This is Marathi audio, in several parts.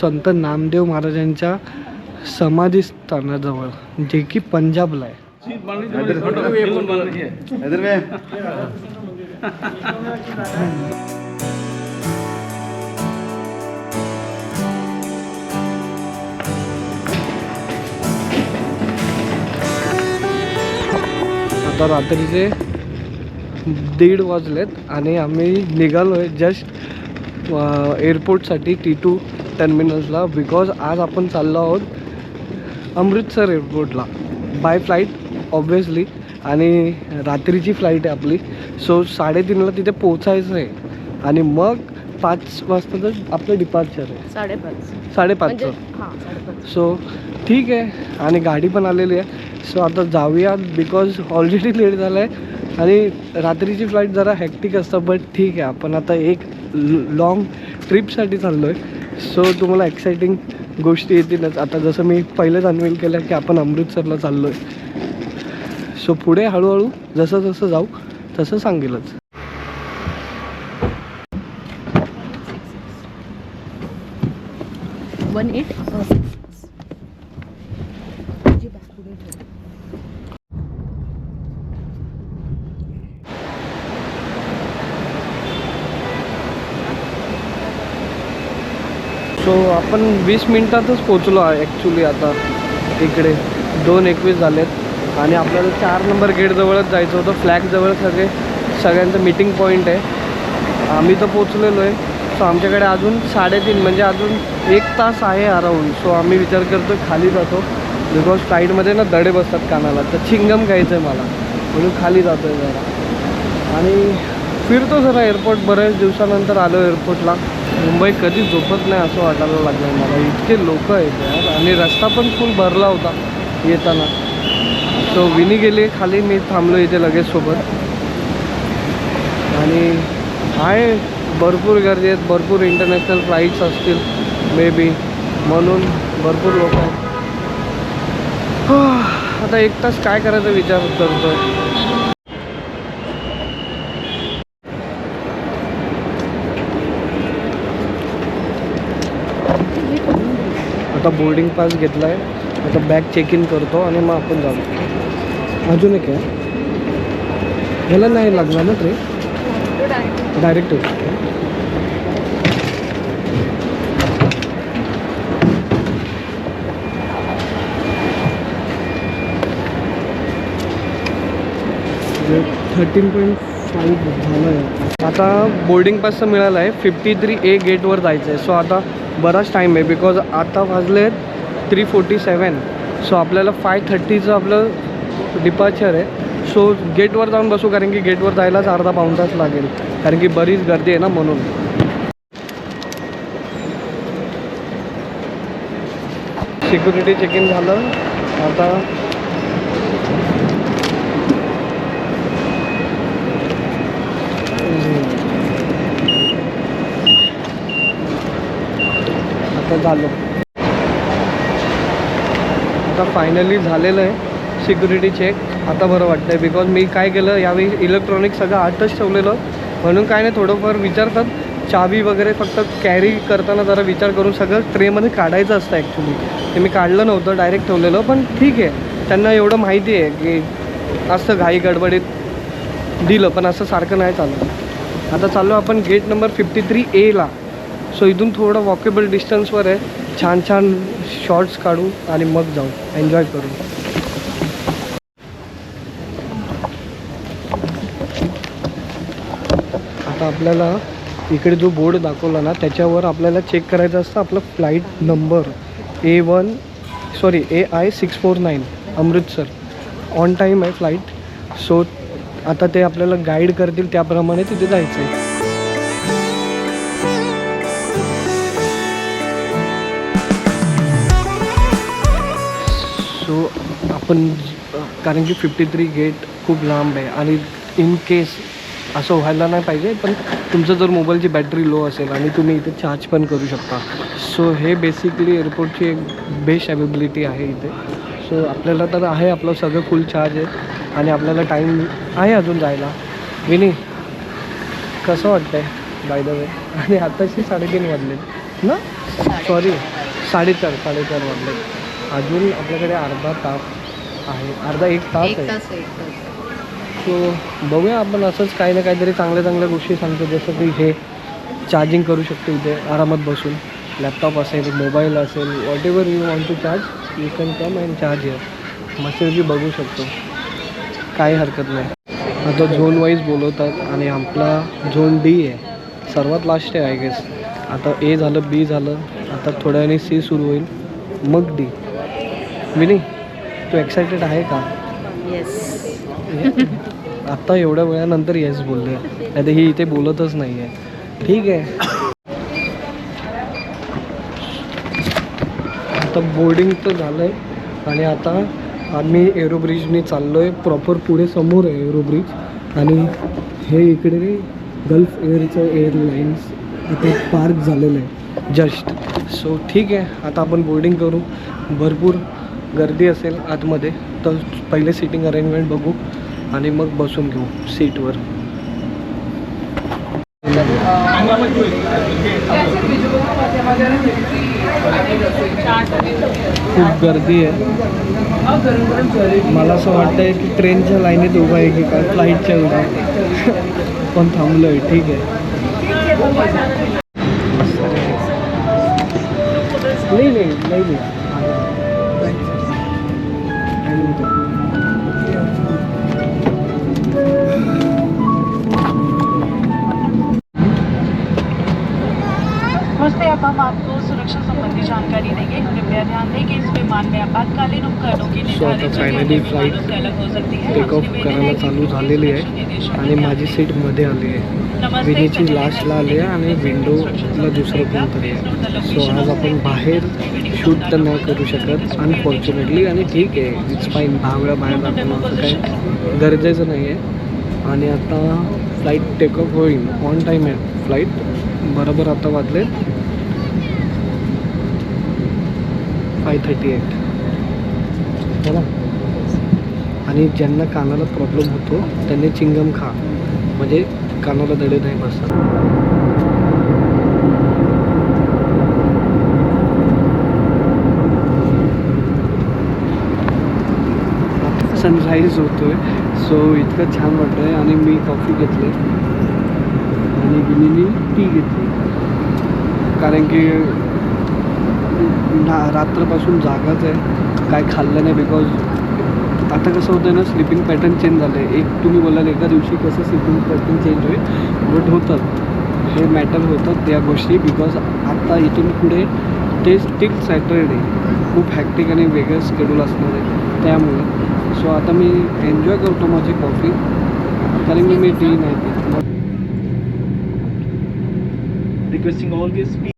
संत नामदेव महाराजांच्या समाधी स्थानाजवळ जे की पंजाबला आहे. आता रात्रीचे दीड वाजलेत आणि आम्ही निघालो आहे जस्ट एअरपोर्टसाठी टी टू टर्मिनल्सला बिकॉज आज आपण चाललो आहोत अमृतसर एअरपोर्टला बाय फ्लाईट ऑब्वियसली आणि रात्रीची फ्लाईट आहे आपली. सो साडेतीनला तिथे पोचायचं आहे. आणि मग पाच वाजता तर आपलं डिपार्चर आहे. साडेपाच. म्हणजे साडेपाचचं हां साडेपाच. सो ठीक आहे. आणि गाडी पण आलेली आहे. सो आता जाऊया बिकॉज ऑलरेडी लेट झालं आहे आणि रात्रीची फ्लाईट जरा हॅक्टिक असतं बट ठीक आहे. आपण आता एक लॉंग ट्रिपसाठी चाललो आहे सो तुम्हाला एक्साइटिंग गोष्टी येतीलच. आता जसं मी पहिलेच अनवील केलं की आपण अमृतसरला चाललो आहे सो पुढे हळूहळू जसं जसं जाऊ तसं सांगेलच. वन एट सो आपण वीस मिनिटातच पोचलो आहे ॲक्च्युली आता. इकडे दोन एकवीस झालेत. आणि आपल्याला चार नंबर गेटजवळच जायचं होतं. फ्लॅगजवळ सगळे सगळ्यांचं मीटिंग पॉईंट आहे. आम्ही तर पोचलेलो आहे सो आमच्याकडे अजून साडेतीन म्हणजे अजून एक तास आहे अराऊंड सो आम्ही विचार करतो खाली जातो. बिकॉज फ्लाईटमध्ये ना दडे बसतात कानाला. तर चिंगम घ्यायचं आहे मला. म्हणून खाली जातो आहे जरा. आणि फिरतो जरा एअरपोर्ट बऱ्याच दिवसानंतर आलो एअरपोर्टला मुंबई कधी झोपत नाही असं वाटायला लागलं मला. इतके लोक आहेत यार. आणि रस्ता पण फुल भरला होता येताना. सो विनी गेली खाली मी थांबलो इथे लगेच सोबत. आणि आहे भरपूर गर्दी आहेत भरपूर इंटरनॅशनल फ्लाईट्स असतील मे बी म्हणून भरपूर लोक आहेत. आता एक तास काय करायचा विचार करतो आहे आता बोर्डिंग पास घेतला आहे आता बॅग चेक इन करतो आणि मग आपण जाऊ. अजून एक आहे. ह्याला नाही लागणार ना train direct thirteen point five झालं आहे आता बोर्डिंग पासचं मिळालं आहे फिफ्टी थ्री ए गेटवर जायचं आहे सो आता बराच टाईम आहे बिकॉज आता वाजले थ्री फोर्टी सेवन सो आपल्याला फाय थर्टीचं आपलं डिपार्चर आहे. सो गेटवर जाऊन बसू कारण की गेटवर जायलाच अर्धा पाऊण तास लागेल. कारण की बरीच गर्दी आहे ना म्हणून. सिक्युरिटी चेक इन झालं. आता आता झालं. आता फायनली झालेलं आहे सिक्युरिटी चेक आता बरं वाटतं आहे बिकॉज मी काय केलं यावेळी इलेक्ट्रॉनिक सगळं आतच ठेवलेलं. म्हणून काय नाही थोडंफार विचारतात. चावी वगैरे फक्त कॅरी करताना जरा विचार करून सगळं ट्रेमध्ये काढायचं असतं ॲक्च्युली ते मी काढलं नव्हतं डायरेक्ट ठेवलेलं पण ठीक आहे. त्यांना एवढं माहिती आहे की असं घाई गडबडीत दिलं पण असं सारखं नाही चाललं आता चाललो आपण गेट नंबर फिफ्टी थ्री एला सो इथून थोडं वॉकेबल डिस्टन्सवर आहे. छान छान शॉर्ट्स काढू आणि मग जाऊ. एन्जॉय करू. आता आपल्याला इकडे जो बोर्ड दाखवला ना त्याच्यावर आपल्याला चेक करायचं असतं आपलं flight number A one sorry A I six four nine Amritsar on time आहे फ्लाईट सो आता ते आपल्याला गाईड करतील त्याप्रमाणे तिथे जायचं आहे आपण कारण की फिफ्टी थ्री गेट खूप लांब आहे आणि इन केस असं व्हायला नाही पाहिजे पण तुमचं जर मोबाईलची बॅटरी लो असेल आणि तुम्ही इथे चार्ज पण करू शकता. सो हे बेसिकली एअरपोर्टची एक बेस्ट अवेबिलिटी आहे इथे. सो आपल्याला तर आहे आपलं सगळं फुल चार्ज आहे आणि आपल्याला टाईम आहे अजून जायला. विनी कसं वाटतंय बाय द वे आणि आताशी साडेतीन वाजले. ना? सॉरी साडेचार साडेचार वाजले. अजून आपल्याकडे अर्धा तास आहे. अर्धा एक तास एक आहे. तास आहे, एक तास सो बघूया आपण असंच काही ना काहीतरी चांगल्या चांगल्या गोष्टी सांगतो. जसं की हे चार्जिंग करू शकतो इथे आरामात बसून. लॅपटॉप असेल मोबाईल असेल whatever you want to charge you can come and charge here मस्तपैकी बघू शकतो. काही हरकत नाही. आता झोन वाईज बोलवतात आणि आपला झोन डी आहे. सर्वात लास्ट आहे आय गेस आता ए झालं बी झालं. आता थोड्या वेळाने सी सुरू होईल. मग डी विनी? तू एक्सायटेड आहे का? येस आत्ता एवढ्या वेळानंतर येस बोलले. नाही तर ही इथे बोलतच नाही आहे ठीक आहे. आता बोर्डिंग तर झालं आहे आणि आता आम्ही एरोब्रिजने चाललो आहे प्रॉपर पुढे समोर आहे एरोब्रिज आणि हे इकडे गल्फ एअरचं एअरलाईन्स आता पार्क झालेलं आहे. जस्ट सो ठीक आहे. आता आपण बोर्डिंग करू. भरपूर गर्दी असेल आतमध्ये तर पहिले सिटिंग अरेंजमेंट बघू आणि मग बसून घेऊ सीटवर खूप गर्दी आहे. मला असं वाटतंय की ट्रेनच्या लाईनीत उभा आहे की काय? फ्लाईटच्या उभा आहे. पण थांबलो आहे ठीक आहे. नाही नाही नाही. अब हम आपको सुरक्षा संबंधी जानकारी देंगे? कृपया ध्यान दें कि इस विमान में आपातकालीन उपकरणों की निर्धारित हो। सकती है। टेक ऑफ करायला है चालू झालेली आहे आणि माझी सीटमध्ये आली आहे. विनीची लास्टला आली आहे आणि विंडोला दुसरं कोणतरी आहे. सो आज आपण बाहेर शूट तर नाही करू शकत अनफॉर्च्युनेटली आणि ठीक आहे. इट्स फाईन दहा वेळा बाहेर जाताना असं काही गरजेचं नाही आहे आणि आता फ्लाईट टेकऑफ होईल. ऑन टाईम आहे. फ्लाईट बरोबर आता वाजले फाय थर्टी एट चला. आणि ज्यांना कानाला प्रॉब्लेम होतो त्यांनी चिंगम खा. म्हणजे कानाला दडे नाही बसतात सनराईज होतोय. सो इतकं छान वाटतं आहे आणि मी कॉफी घेतली. आणि गिनीनी टी घेतली. कारण की ना रात्रपासून जागाच आहे. काय खाल्लं नाही बिकॉज आता कसं होतं ना स्लिपिंग पॅटर्न चेंज झालं आहे एक तुम्ही बोलाल एका दिवशी कसं स्लिपिंग पॅटर्न चेंज होईल? बट होतात हे मॅटर होतात त्या गोष्टी बिकॉज आता इथून पुढे ते स्टील सॅटरडे खूप हॅक्टिक आणि वेगळं स्केड्यूल असणार आहे. त्यामुळे. सो आता मी एन्जॉय करतो माझी कॉफी कारण की मी टी नाही requesting all all these people.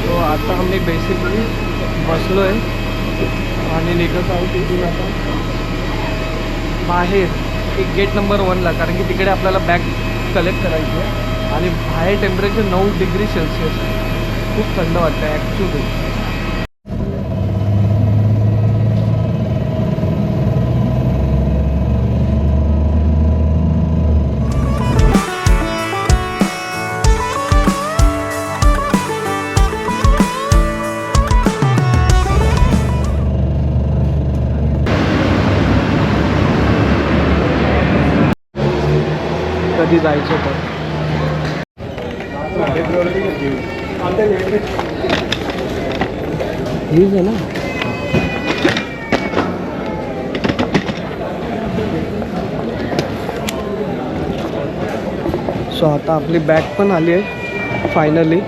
So आता आम्ही बेसिकली बसलो आहे आणि निघत आहोत तिथून आता. बाहेर एक गेट नंबर वनला कारण की तिकडे आपल्याला बॅग कलेक्ट करायची आहे. आणि बाहेर टेम्परेचर नऊ डिग्री सेल्सिअस आहे. खूप थंड वाटतं आहे ॲक्च्युली कधी जायचं तर हीच आहे ना. सो आता आपली बॅग पण आली आहे फायनली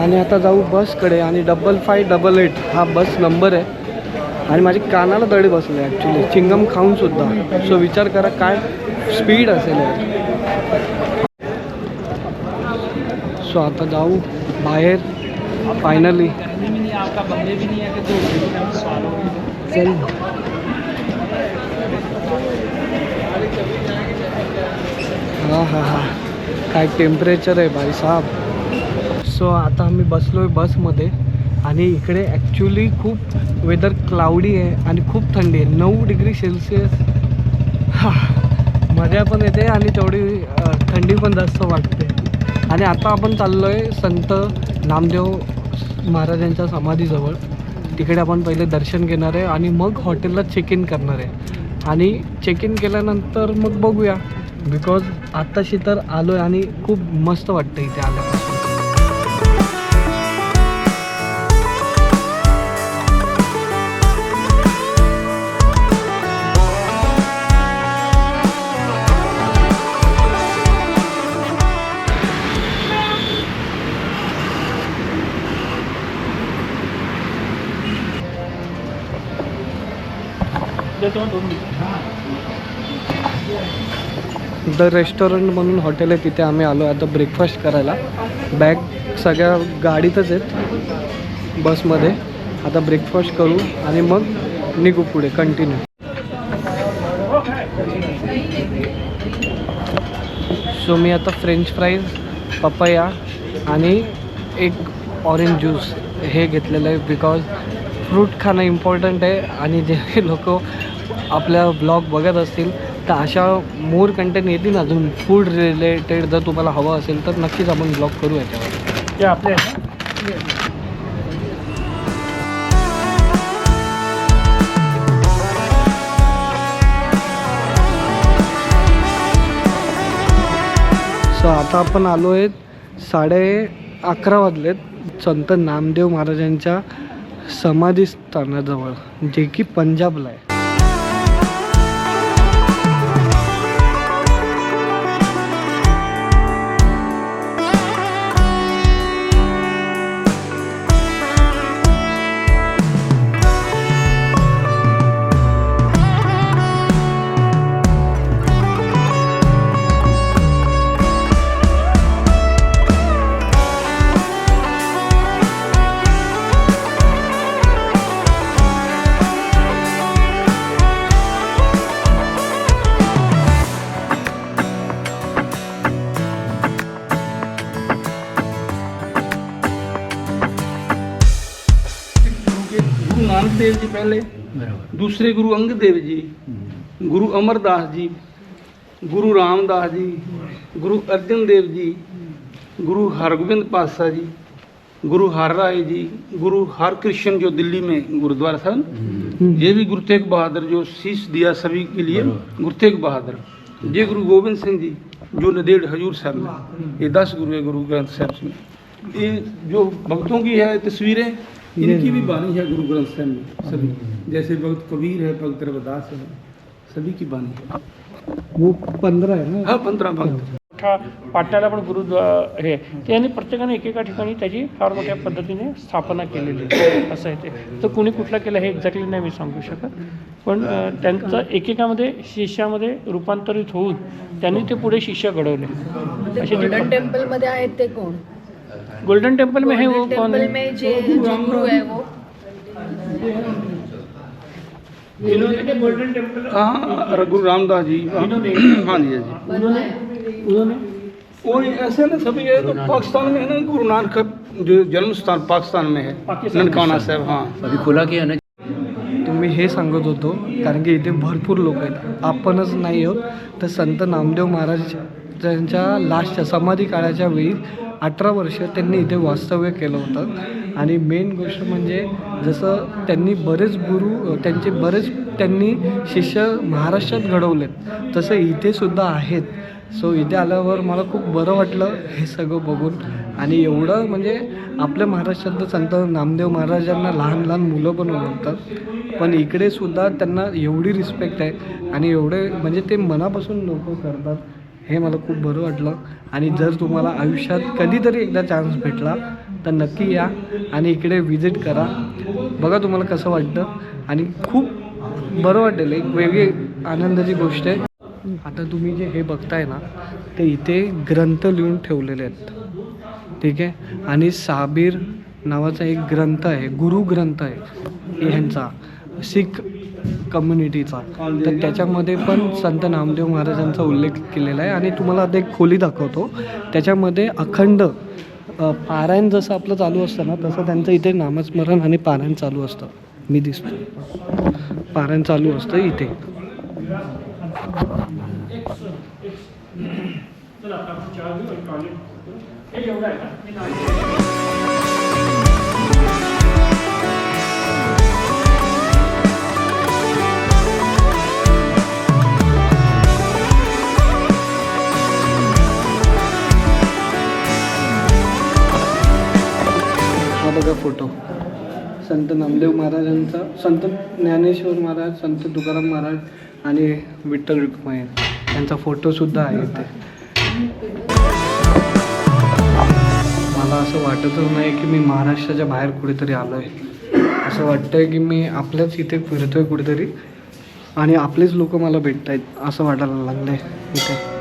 आणि आता जाऊ बसकडे आणि डबल फाय डबल एट हा बस नंबर आहे. आणि माझी कानाला दडे बसले ॲक्च्युली चिंगम खाऊनसुद्धा सो विचार करा काय स्पीड असेल यार सो आता जाऊ बाहेर फायनली चल. हा हा हा. काय टेम्परेचर आहे भाई साहेब. सो आता आम्ही बसलो आहे बसमध्ये आणि इकडे ॲक्च्युली खूप वेदर क्लाउडी आहे आणि खूप थंडी आहे. नऊ डिग्री सेल्सिअस हा, मजा पण येते आणि तेवढी थंडी पण जास्त वाटते. आणि आता आपण चाललो आहे संत नामदेव महाराजांच्या समाधीजवळ. तिकडे आपण पहिले दर्शन घेणार आहे आणि मग हॉटेलला चेक इन करणार आहे. आणि चेक इन केल्यानंतर मग बघूया. बिकॉज आत्ताशी तर आलो आहे आणि खूप मस्त वाटतं इथे आल्यापासून. द रेस्टॉरंट म्हणून हॉटेल आहे तिथे आम्ही आलो. आता ब्रेकफास्ट करायला. बॅग सगळ्या गाडीतच आहेत बसमध्ये आता ब्रेकफास्ट करू आणि मग निघू पुढे कंटिन्यू सो मी आता फ्रेंच फ्राईज पपया आणि एक ऑरेंज ज्यूस हे घेतलेलं आहे बिकॉज फ्रूट खाणं इम्पॉर्टंट आहे आणि जे लोक आपल्या ब्लॉग बघत असतील तर अशा मोर कंटेंट येतील अजून. फूड रिलेटेड जर तुम्हाला हवं असेल तर नक्कीच आपण ब्लॉग करू याच्यावर. ते आपले सो आता आपण आलो आहेत साडे अकरा वाजलेत. संत नामदेव महाराजांच्या समाधी स्थानाजवळ जे की पंजाबला आहे. गुरु नानक देव जी पहले दूसरे गुरु अंगद देव जी गुरु अमरदास जी गुरु रामदास जी गुरु अर्जन देव जी गुरु हरगोबिंद पातशाह जी गुरु हर राय जी गुरु हरकृष्ण जो दिल्ली में गुरुद्वारा साहब ये भी गुरु तेग बहादुर जो शीश दिया सभी के लिए गुरु तेग बहादुर ये गुरु गोविंद सिंह जी जो नदेड़ हजूर साहब में ये दस गुरु है गुरु ग्रंथ साहब में ये जो भक्तों की है तस्वीरें इनकी भी बानी है गुरु ग्रंथ साहब में सभी। जैसे भक्त कबीर है भक्त रविदास है सभी की बानी है। वो पंधरा आहे ना? हाँ पंद्रह भक्त। मोठा पाटण्याला पण गुरु हे त्यांनी प्रत्येकाने एकेका ठिकाणी त्याची फार मोठ्या पद्धतीने स्थापना केलेली आहे. असं आहे ते. तर कुणी कुठलं केलं हे एक्झॅक्टली नाही मी सांगू शकत. पण अं, त्यांचं एकेकामध्ये शिष्यामध्ये रूपांतरित होऊन त्यांनी ते पुढे शिष्य घडवले. असे ते गोल्डन टेम्पलमध्ये आहेत ते कोण? गोल्डन टेम्पल में है वो कौन टेम्पल है? में जे जो गुरु है वो। गोल्डन टेम्पल हाँ गुरु रामदास जी। हाँ इन्होंने- हाँ जी हाँ जी। वो ऐसे ना सभी है तो पाकिस्तान में है ना गुरु नानक का जो जन्म स्थान पाकिस्तान में है में। ननकाना साहब हाँ। तुम्ही हे सांगत होतो कारण की इथे भरपूर लोक आहेत. आपणच नाही आहोत तर संत नामदेव महाराज त्यांच्या लास्टच्या समाधी काळाच्या वेळी अठरा वर्ष त्यांनी इथे वास्तव्य केलं होतं. आणि मेन गोष्ट म्हणजे जसं त्यांनी बरेच गुरु त्यांचे बरेच त्यांनी शिष्य महाराष्ट्रात घडवलेत तसं इथेसुद्धा आहेत. सो इथे आल्यावर मला खूप बरं वाटलं हे सगळं बघून. आणि एवढं म्हणजे आपल्या महाराष्ट्रात संत नामदेव महाराजांना लहान लहान मुलं पण ओळखतात पण इकडे सुद्धा त्यांना एवढी रिस्पेक्ट आहे. आणि एवढे म्हणजे ते मनापासून लोक करतात. हे मला खूप बरं वाटलं. आणि जर तुम्हाला आयुष्यात कधीतरी एकदा चान्स भेटला तर नक्की या आणि इकडे विजिट करा. बघा तुम्हाला कसं वाटतं. आणि खूप बरं वाटेल. एक वेगळी आनंदाची गोष्ट आहे. आता तुम्ही जे हे बघताय ना ते इथे ग्रंथ लिहून ठेवलेले आहेत. ठीक आहे? आणि साबीर नावाचा एक ग्रंथ आहे. गुरु ग्रंथ आहे. ह्यांचा सिख कम्युनिटीचा तर त्याच्यामध्ये पण संत नामदेव महाराजांचा उल्लेख केलेला आहे. आणि तुम्हाला आता एक खोली दाखवतो. त्याच्यामध्ये अखंड पारायण जसं आपलं चालू असतं ना तसं त्यांचं इथे नामस्मरण आणि पारायण चालू असतं. मी दिसतो पारायण चालू असतं इथे. चला बघा फोटो. संत नामदेव महाराजांचा संत ज्ञानेश्वर महाराज संत तुकाराम महाराज आणि विठ्ठल रुक्माई. यांचा फोटोसुद्धा आहे इथे. मला असं वाटतच नाही की मी महाराष्ट्राच्या बाहेर कुठेतरी आलो आहे असं वाटतंय की मी आपल्याच इथे फिरतोय कुठेतरी आणि आपलेच लोक मला भेटत आहेत असं वाटायला लागलं आहे इथे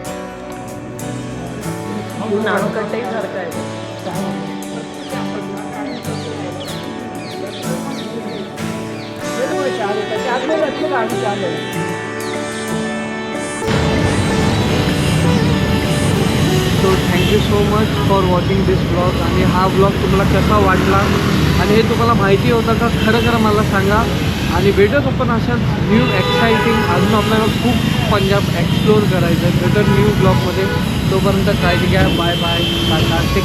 so thank you so much for watching this blog आणि हा ब्लॉग तुम्हाला कसा वाटला? आणि हे तुम्हाला माहिती होतं का? खरं खरं मला सांगा. आणि भेटत आपण अशाच न्यू एक्साइटिंग अजून आपल्याला खूप पंजाब एक्सप्लोअर करायचं आहे भेटत न्यू ब्लॉगमध्ये तोपर्यंत काळजी घ्या. Bye bye tata take